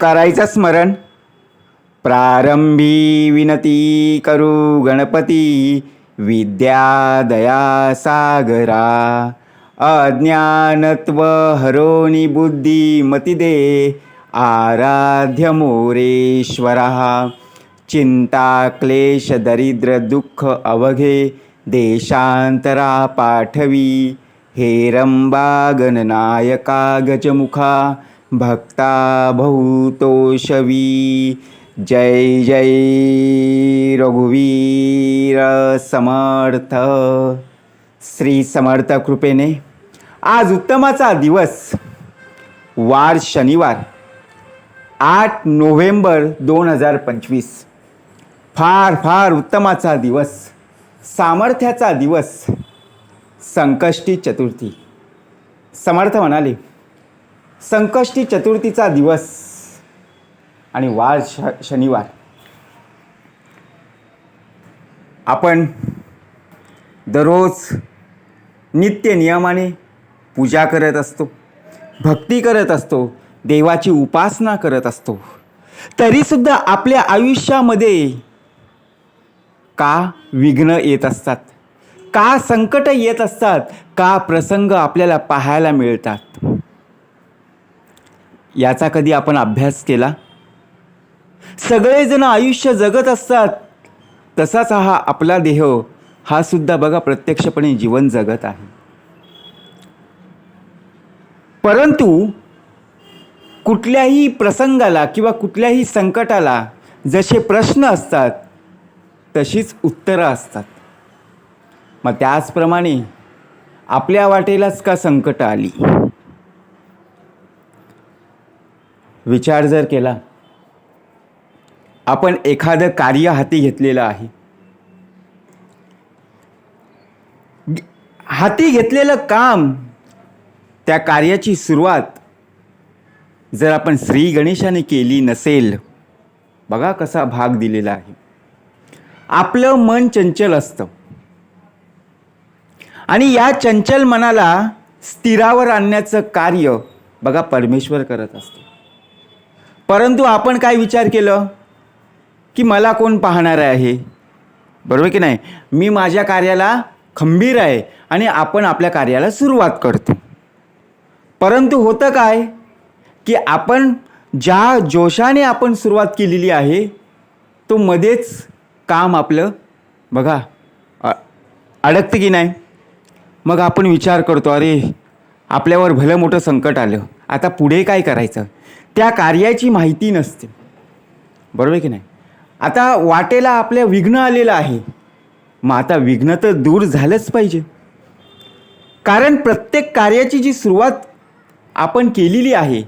करायचं स्मरण. प्रारंभी विनती करू गणपती. विद्या दया सागरा. अज्ञानत्व हरोनी बुद्धी मती दे. आराध्य मोरेश्वरा. चिंता क्लेश दरिद्र दुःख अवघे देशांतरा पाठवी. हेरंबा गणनायका गजमुखा. भक्ता भूतोषवी जय जय रघुवीर समर्थ। श्री समर्थ कृपेने आज उत्तमाचा दिवस वार शनिवार आठ नोव्हेंबर दोन हजार पंचवीस. फार फार उत्तमाचा दिवस सामर्थ्याचा दिवस संकष्टी चतुर्थी. समर्थ म्हणाले संकष्टी चतुर्थीचा दिवस आणि वार श शनिवार. आपण दररोज नित्य नियमाने पूजा करत असतो भक्ती करत असतो देवाची उपासना करत असतो. तरीसुद्धा आपल्या आयुष्यामध्ये का विघ्न येत असतात? का संकट येत असतात? का प्रसंग आपल्याला पाहायला मिळतात? याचा कधी आपण अभ्यास केला? सगळेजण आयुष्य जगत असतात. तसाच हा आपला देह हा सुद्धा बघा प्रत्यक्षपणे जीवन जगत आहे. परंतु कुठल्याही प्रसंगाला किंवा कुठल्याही संकटाला जसे प्रश्न असतात तशीच उत्तरं असतात. मग त्याचप्रमाणे आपल्या वाटेलाच का संकट आली? विचार जर केला आपण एखादं कार्य हाती घेतलेलं आहे. हाती घेतलेलं काम त्या कार्याची सुरुवात जर आपण श्री गणेशाने केली नसेल बघा कसा भाग दिलेला आहे. आपलं मन चंचल असतं. आणि या चंचल मनाला स्थिरावर आणण्याचं कार्य बघा परमेश्वर करत असतो. परंतु आपण काय विचार केलं? की मला कोण पाहणार आहे? बरोबर की नाही? मी माझ्या कार्याला खंबीर आहे आणि आपण आपल्या कार्याला सुरुवात करतो. परंतु होतं काय? की आपण ज्या जोशाने आपण सुरुवात केलेली आहे तो मध्येच काम आपलं बघा अडकतं की नाही? मग आपण विचार करतो अरे आपल्यावर भलं मोठं संकट आलं. आता पुढे काय करायचं? त्या कार्याची माहिती नसते. बरोबर आहे की नाही? आता वाटेला आपल्या विघ्न आलेलं आहे. मग आता विघ्न तर दूर झालंच पाहिजे. कारण प्रत्येक कार्याची जी सुरुवात आपण केलेली आहे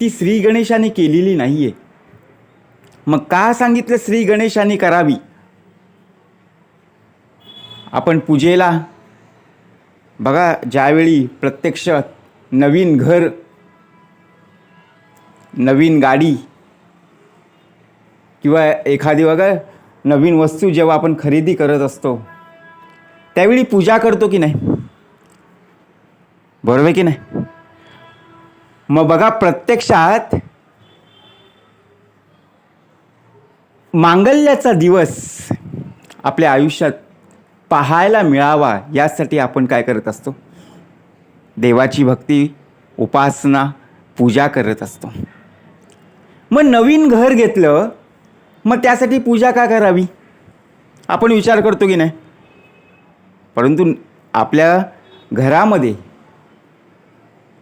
ती श्री गणेशाने केलेली नाही आहे मग का सांगितलं श्री गणेशाने करावी? आपण पूजेला. बघा ज्यावेळी प्रत्यक्ष नवीन घर नवीन गाडी किंवा एखादी वगैरे नवीन वस्तू जेव्हा आपण खरेदी करत असतो त्यावेळी पूजा करतो की नाही? बरोबर आहे की नाही? मग बघा प्रत्यक्षात मांगल्याचा दिवस आपल्या आयुष्यात पाहायला मिळावा यासाठी आपण काय करत असतो? देवाची भक्ती उपासना पूजा करत असतो. मग नवीन घर घेतलं मग त्यासाठी पूजा का करावी? आपण विचार करतो की नाही? परंतु आपल्या घरामध्ये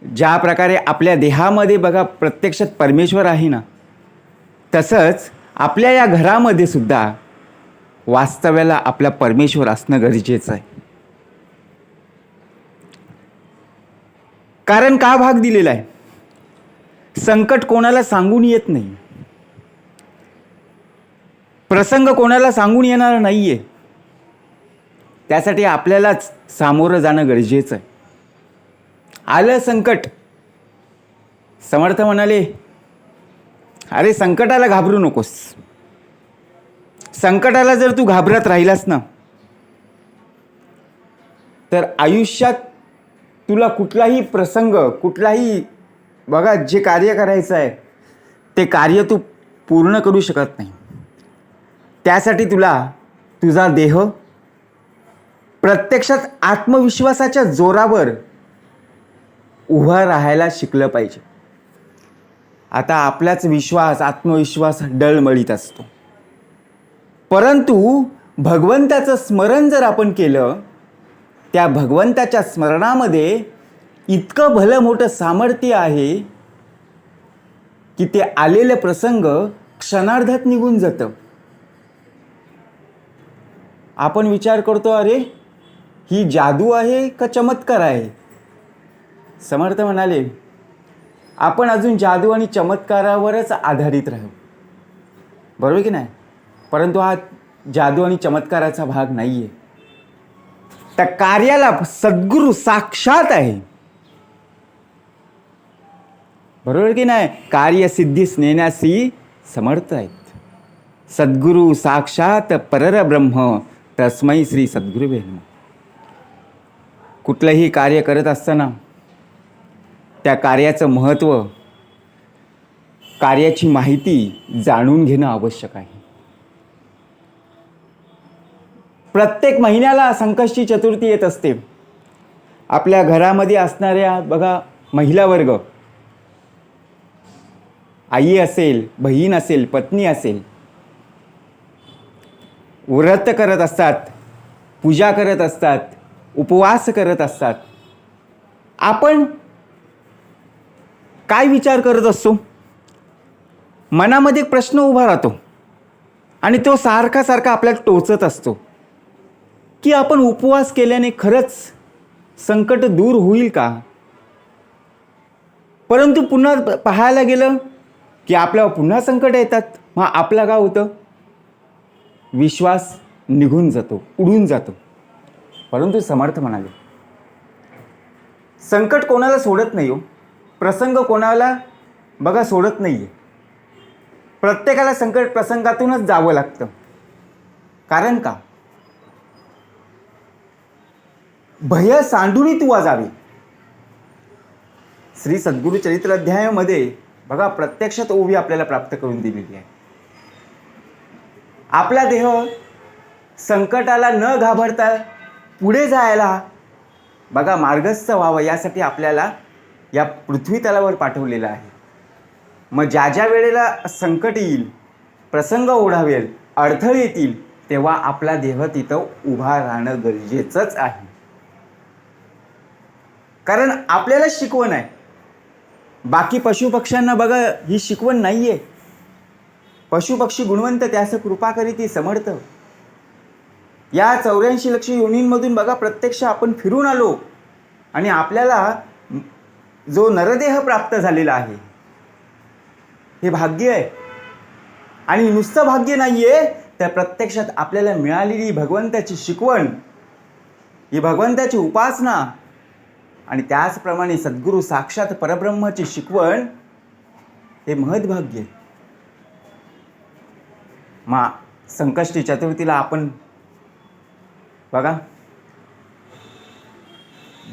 ज्या प्रकारे आपल्या देहामध्ये बघा प्रत्यक्षात परमेश्वर आहे ना तसंच आपल्या या घरामध्ये सुद्धा वास्तव्याला आपला परमेश्वर असणं गरजेचं आहे. कारण का भाग दिलेला आहे? संकट कोणाला सांगून येत नाही. प्रसंग कोणाला सांगून येणार नाही आहे त्यासाठी आपल्यालाच सामोरं जाणं गरजेचं आहे. आलं संकट. समर्थ म्हणाले अरे संकटाला घाबरू नकोस. संकटाला जर तू घाबरत राहिलास ना तर आयुष्यात तुला कुठलाही प्रसंग कुठलाही बघा जे कार्य करायचं आहे ते कार्य तू पूर्ण करू शकत नाही. त्यासाठी तुला तुझा देह प्रत्यक्षात आत्मविश्वासाच्या जोरावर उभा राहायला शिकलं पाहिजे. आता आपलाच विश्वास आत्मविश्वास डळमळीत असतो. परंतु भगवंताचं स्मरण जर आपण केलं त्या भगवंताच्या स्मरणामध्ये इतकं भलं मोठं सामर्थ्य आहे की ते आलेले प्रसंग क्षणार्धात निघून जातं. आपण विचार करतो अरे ही जादू आहे का चमत्कार आहे? समर्थ म्हणाले आपण अजून जादू आणि चमत्कारावरच आधारित राहू. बरोबर की नाही? परंतु हा जादू आणि चमत्काराचा भाग नाही आहे त्या कार्याला सद्गुरू साक्षात आहे. बरोबर की नाही? कार्यसिद्धीस नेण्यासी समर्थ आहेत. सद्गुरू साक्षात पररब्रह्म तस्मै श्री सद्गुरू नमः. कुठलंही कार्य करत असताना त्या कार्याचं महत्त्व कार्याची माहिती जाणून घेणं आवश्यक आहे. प्रत्येक महिन्याला संकष्टी चतुर्थी येत असते. आपल्या घरामध्ये असणाऱ्या बघा महिला वर्ग आई असेल बहीण असेल पत्नी असेल. व्रत करत असतात पूजा करत असतात उपवास करत असतात. आपण काय विचार करत असतो? मनामध्ये एक प्रश्न उभा राहतो. आणि तो सारखा सारखा आपल्याला टोचत असतो. की आपण उपवास केल्याने खरंच संकट दूर होईल का? परंतु पुन्हा प- पाहायला गेलं की आपल्यावर पुन्हा संकट येतात. मग आपलं काय होतं? विश्वास निघून जातो उडून जातो. परंतु समर्थ म्हणाले संकट कोणाला सोडत नाही हो. प्रसंग कोणाला बघा सोडत नाही आहे प्रत्येकाला संकट प्रसंगातूनच जावं लागतं. कारण का? भय सांडूनी तू वाजावी. श्री सद्गुरू चरित्र अध्यायामध्ये बघा प्रत्यक्षात ओवी आपल्याला प्राप्त करून दिलेली आहे. आपला देह संकटाला न घाबरता पुढे जायला बघा मार्गस्थ व्हावं यासाठी आपल्याला या पृथ्वी तलावर पाठवलेलं आहे. मग ज्या ज्या वेळेला संकट येईल प्रसंग ओढावेल अडथळे येतील तेव्हा आपला देह तिथं उभा राहणं गरजेचंच आहे. कारण आपल्याला शिकवण आहे. बाकी पशुपक्ष्यांना बघा ही शिकवण नाही आहे पशुपक्षी गुणवंत त्यास कृपा करीती समर्थ. या चौऱ्याऐंशी लक्ष योनींमधून बघा प्रत्यक्ष आपण फिरून आलो आणि आपल्याला जो नरदेह प्राप्त झालेला आहे हे भाग्य आहे. आणि नुसतं भाग्य नाही आहे तर प्रत्यक्षात आपल्याला मिळालेली भगवंताची शिकवण ही भगवंताची उपासना आणि त्याचप्रमाणे सद्गुरू साक्षात परब्रह्माची शिकवण हे महद्भाग्य आहे. मा संकष्टी चतुर्थीला आपण बघा.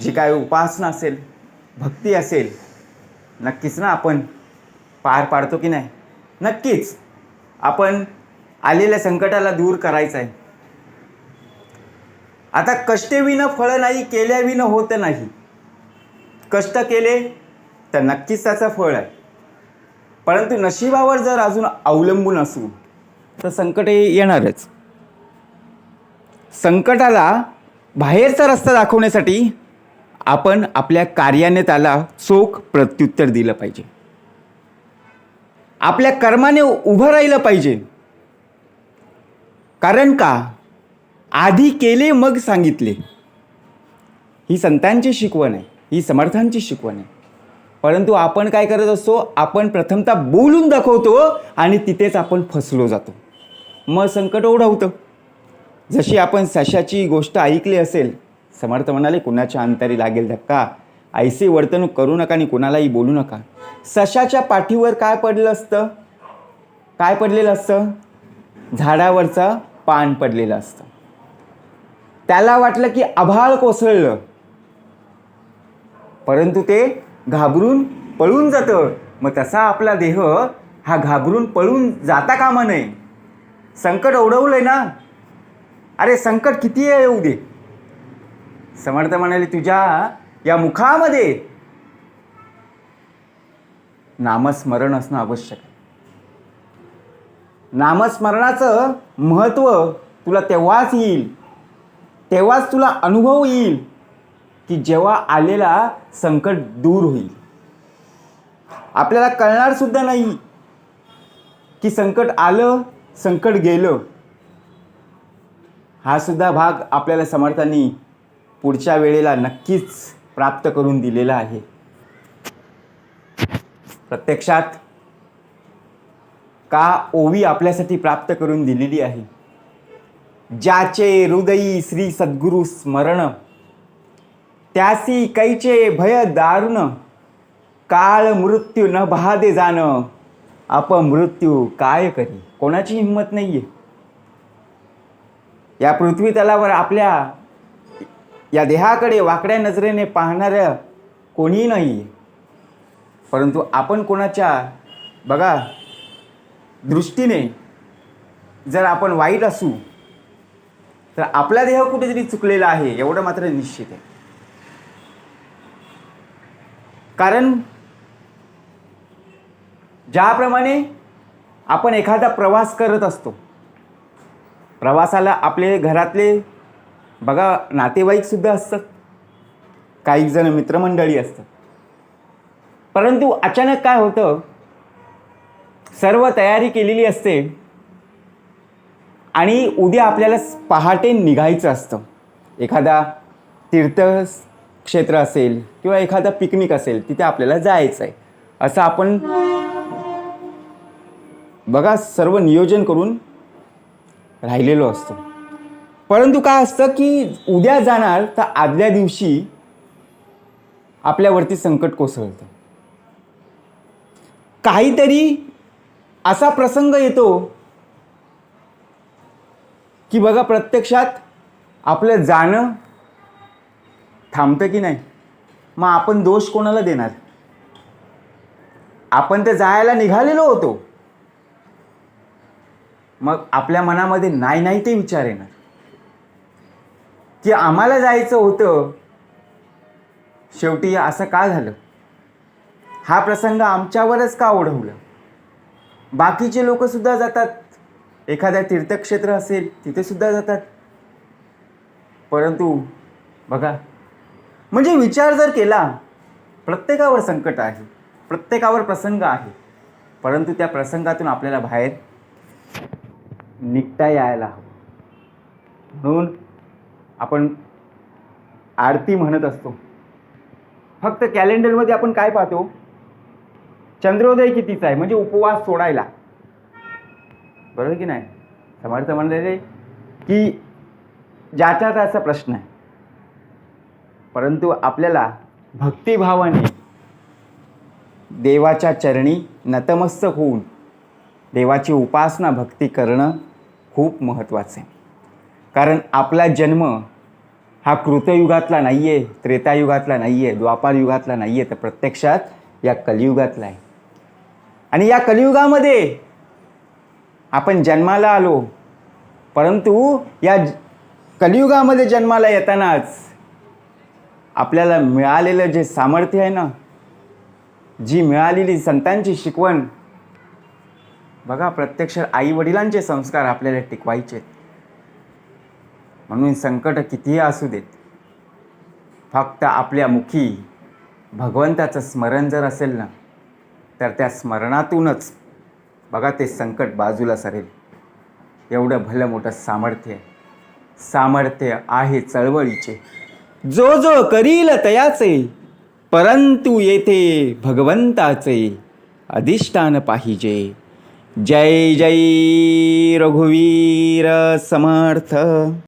जी काय उपासना असेल भक्ती असेल नक्कीच ना आपण पार पाडतो की नाही? नक्कीच. आपण आलेल्या संकटाला दूर करायचं आहे. आता कष्टेविनं फळ नाही केल्याविनं होत नाही. कष्ट केले तर नक्कीच त्याचं फळ आहे. परंतु नशिबावर जर अजून अवलंबून असू तर संकट हे येणारच. संकटाला बाहेरचा रस्ता दाखवण्यासाठी आपण आपल्या कार्याने त्याला चोख प्रत्युत्तर दिलं पाहिजे. आपल्या कर्माने उभं राहिलं पाहिजे. कारण का? आधी केले मग सांगितले. ही संतांची शिकवण आहे. ही समर्थांची शिकवण आहे. परंतु आपण काय करत असतो आपण प्रथमतः बोलून दाखवतो आणि तिथेच आपण फसलो जातो. मग संकट ओढवतं जशी आपण सशाची गोष्ट ऐकली असेल समर्थ म्हणाले कुणाच्या अंतरी लागेल धक्का? ऐसी वर्तणूक करू नका आणि कुणालाही बोलू नका. सशाच्या पाठीवर काय पडलं असतं? काय पडलेलं असतं? झाडावरचं पान पडलेलं असतं. त्याला वाटलं की आभाळ कोसळलं. परंतु ते घाबरून पळून जातं. मग तसा आपला देह हा घाबरून पळून जाता कामा नये. संकट ओढवलंय ना? अरे संकट किती आहे येऊ दे. समर्थ म्हणाले तुझ्या या मुखामध्ये नामस्मरण असणं आवश्यक आहे. नामस्मरणाचं महत्त्व तुला तेव्हाच येईल तेव्हाच तुला अनुभव येईल. की जेव्हा आलेला संकट दूर होईल. आपल्याला कळणार सुद्धा नाही की संकट आलं संकट गेलं. हा सुद्धा भाग आपल्याला समर्थांनी पुढच्या वेळेला नक्कीच प्राप्त करून दिलेला आहे. प्रत्यक्षात का ओवी आपल्यासाठी प्राप्त करून दिलेली आहे? ज्याचे हृदयी श्री सद्गुरु स्मरण त्यासी कैचे भय दारुण काळ मृत्यू न बहादे जाणं अपमृत्यू काय करी? कोणाची हिंमत नाही आहे या पृथ्वी तलावर आपल्या या देहाकडे वाकड्या नजरेने पाहणाऱ्या कोणीही नाही परंतु आपण कोणाच्या बघा दृष्टीने जर आपण वाईट असू तर आपला देह कुठेतरी चुकलेला आहे एवढं मात्र निश्चित आहे. कारण ज्याप्रमाणे आपण एखादा प्रवास करत असतो प्रवासाला आपले घरातले बघा नातेवाईकसुद्धा असतात. काही जण मित्रमंडळी असतात. परंतु अचानक काय होतं सर्व तयारी केलेली असते आणि उद्या आपल्याला पहाटे निघायचं असतं. एखादा तीर्थ क्षेत्र असेल किंवा एखादा पिकनिक असेल तिथे आपल्याला जायचं आहे असं आपण बघा सर्व नियोजन करून राहिलेलो असतो. परंतु काय असतं की उद्या जाणार तर आदल्या दिवशी आपल्यावरती संकट कोसळतं. काहीतरी असा प्रसंग येतो की बघा प्रत्यक्षात आपलं जाणं थांबतं की नाही? मग आपण दोष कोणाला देणार? आपण तर जायला निघालेलो होतो. मग आपल्या मनामध्ये नाही नाही ते विचार येणार. की आम्हाला जायचं होतं. शेवटी असं का झालं? हा प्रसंग आमच्यावरच का ओढवलं? बाकीचे लोकसुद्धा जातात. एखाद्या तीर्थक्षेत्र असेल तिथेसुद्धा जातात. परंतु बघा म्हणजे विचार जर केला प्रत्येकावर संकट आहे प्रत्येकावर प्रसंग आहे परंतु त्या प्रसंगातून आपल्याला बाहेर निघता यायला हवं. म्हणून आपण आरती म्हणत असतो. फक्त कॅलेंडरमध्ये आपण काय पाहतो? चंद्रोदय कितीचा आहे? म्हणजे उपवास सोडायला. बरोबर की नाही? समर्थ म्हणलेले की ज्याचा त्याचा प्रश्न आहे. परंतु आपल्याला भक्तिभावाने देवाच्या चरणी नतमस्तक होऊन देवाची उपासना भक्ती करणं खूप महत्त्वाचं आहे. कारण आपला जन्म हा कृतयुगातला नाही आहे त्रेतायुगातला नाही आहे द्वापार युगातला नाही आहे तर प्रत्यक्षात या कलियुगातला आहे. आणि या कलियुगामध्ये आपण जन्माला आलो परंतु या कलियुगामध्ये जन्माला येतानाच आपल्याला मिळालेलं जे सामर्थ्य आहे ना जी मिळालेली संतांची शिकवण बघा प्रत्यक्ष आई वडिलांचे संस्कार आपल्याला टिकवायचे आहेत. म्हणून संकट कितीही असू देत फक्त आपल्या मुखी भगवंताचं स्मरण जर असेल ना तर त्या स्मरणातूनच बघा ते संकट बाजूला सरेल. एवढं भलं मोठं सामर्थ्य सामर्थ्य आहे चळवळीचे. जो जो करील तयाचे परंतु येथे भगवंताचे अधिष्ठान पाहिजे. जय जय रघुवीर समर्थ.